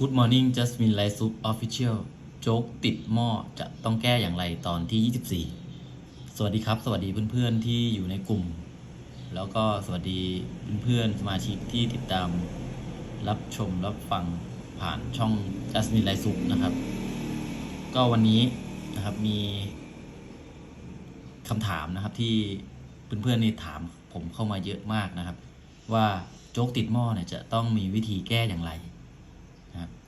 Good Morning Jasmine Light Soup Official โจ๊กติดหม้อจะต้องแก้อย่างไรตอนที่ 24 สวัสดีครับ สวัสดีเพื่อนๆที่อยู่ในกลุ่ม แล้วก็สวัสดีเพื่อนๆสมาชิกที่ติดตามรับชมรับฟังผ่านช่อง Jasmine Light Soup นะครับ ก็วันนี้นะครับมีคำถามนะครับที่เพื่อนๆนี่ถามผมเข้ามาเยอะมากนะครับ ว่าโจ๊กติดหม้อเนี่ยจะต้องมีวิธีแก้อย่างไร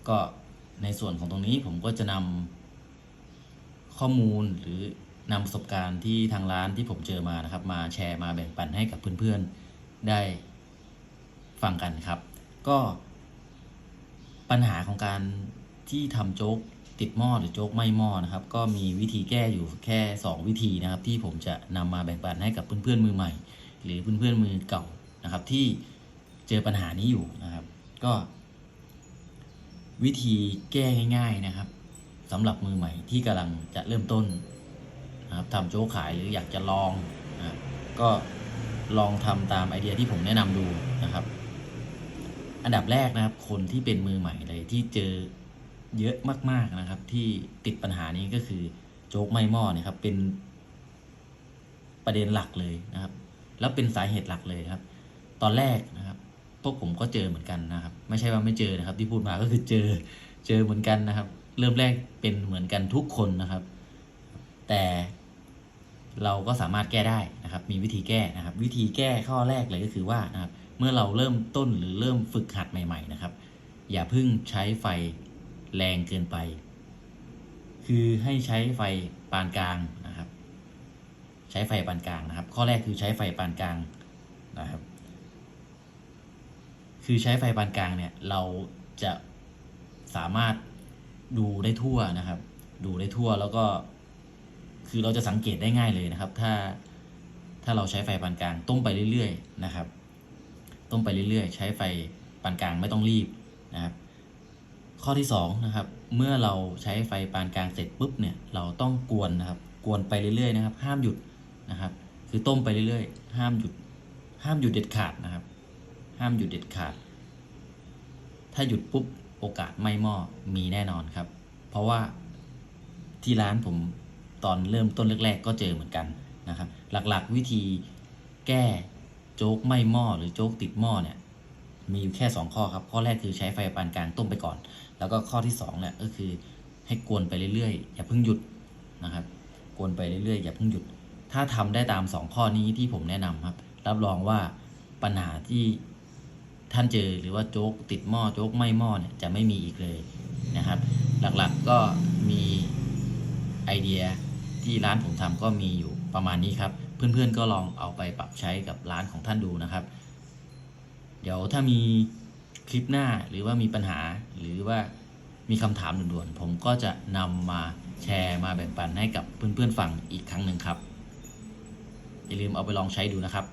ก็ในส่วนของตรงนี้ผมก็จะนำข้อมูลหรือนำประสบการณ์ที่ทางร้านที่ผมเจอมานะครับ มาแชร์มาแบ่งปันให้กับเพื่อนๆได้ฟังกันครับ ก็ปัญหาของการที่ทำโจ๊กติดหม้อหรือโจ๊กไม่หม้อนะครับ ก็มีวิธีแก้อยู่แค่ 2 วิธีนะครับ ที่ผมจะนำมาแบ่งปันให้กับเพื่อนๆมือใหม่ หรือเพื่อนๆมือเก่านะครับ ที่เจอปัญหานี้อยู่นะครับ ก็ วิธีแก้ง่าย ๆนะครับสำหรับมือใหม่ที่กำลังจะเริ่มต้นนะครับทำโจ๊กขายหรืออยากจะลองนะก็ลองทำตามไอเดียที่ผมแนะนำดูนะครับ อันดับแรกนะครับ คนที่เป็นมือใหม่เลยที่เจอเยอะมากๆนะครับ ที่ติดปัญหานี้ก็คือโจ๊กไม่หม้อเนี่ยครับ เป็นประเด็นหลักเลยนะครับ แล้วเป็นสาเหตุหลักเลยครับ ตอนแรกนะ วกผมก็เจอเหมือนกันนะครับ ไม่ใช่ว่าไม่เจอนะครับ ที่พูดมาก็คือเจอเจอเหมือนกันนะครับ เริ่มแรกเป็นเหมือนกันทุกคนนะครับ แต่เราก็สามารถแก้ได้นะครับ มีวิธีแก้นะครับ วิธีแก้ข้อแรกเลยก็คือว่านะครับ เมื่อเราเริ่มต้นหรือเริ่มฝึกหัดใหม่ ๆ นะครับ อย่าเพิ่งใช้ไฟแรงเกินไป คือให้ใช้ไฟปานกลางนะครับ ใช้ไฟปานกลางนะครับ ข้อแรกคือใช้ไฟปานกลางนะครับ คือใช้ไฟปานกลางเนี่ยเราจะสามารถดูได้ทั่วนะครับ ดูได้ทั่วแล้วก็ คือเราจะสังเกตได้ง่ายเลยนะครับ ถ้าถ้าเราใช้ไฟปานกลางต้มไปเรื่อยๆนะครับ ต้มไปเรื่อยๆ ใช้ไฟปานกลางไม่ต้องรีบนะครับ ข้อที่สองนะครับเมื่อเราใช้ไฟปานกลางเสร็จปุ๊บเนี่ยเราต้องกวนนะครับ กวนไปเรื่อยๆนะครับ ห้ามหยุดนะครับ คือต้มไปเรื่อยๆ ห้ามหยุด ห้ามหยุดเด็ดขาดนะครับ ห้ามหยุดเด็ดขาด ถ้าหยุดปุ๊บโอกาสไหม้หม้อมีแน่นอนครับ เพราะว่าที่ร้านผมตอนเริ่มต้นแรกๆ ก็เจอเหมือนกันนะครับ หลักๆวิธีแก้โจ๊กไหม้หม้อหรือโจ๊กติดหม้อเนี่ยมีอยู่แค่ 2 ข้อครับ ข้อแรกคือใช้ไฟปานกลางต้มไปก่อน แล้วก็ข้อที่2เนี่ยก็คือให้กวนไปเรื่อยๆ อย่าเพิ่งหยุดนะครับ กวนไปเรื่อยๆ อย่าเพิ่งหยุด ถ้าทำได้ตาม 2 ข้อนี้ที่ผมแนะนำครับ รับรองว่าปัญหาที่ ท่านเจอหรือว่าโจ๊กติดหม้อโจ๊กไม่หม้อเนี่ยจะไม่มีอีกเลยนะครับ หลักๆก็มีไอเดียที่ร้านผมทำก็มีอยู่ประมาณนี้ครับ เพื่อนๆก็ลองเอาไปปรับใช้กับร้านของท่านดูนะครับ เดี๋ยวถ้ามีคลิปหน้าหรือว่ามีปัญหาหรือว่ามีคำถามด่วนๆ ผมก็จะนำมาแชร์มาแบ่งปันให้กับเพื่อนๆฟังอีกครั้งหนึ่งครับ อย่าลืมเอาไปลองใช้ดูนะครับ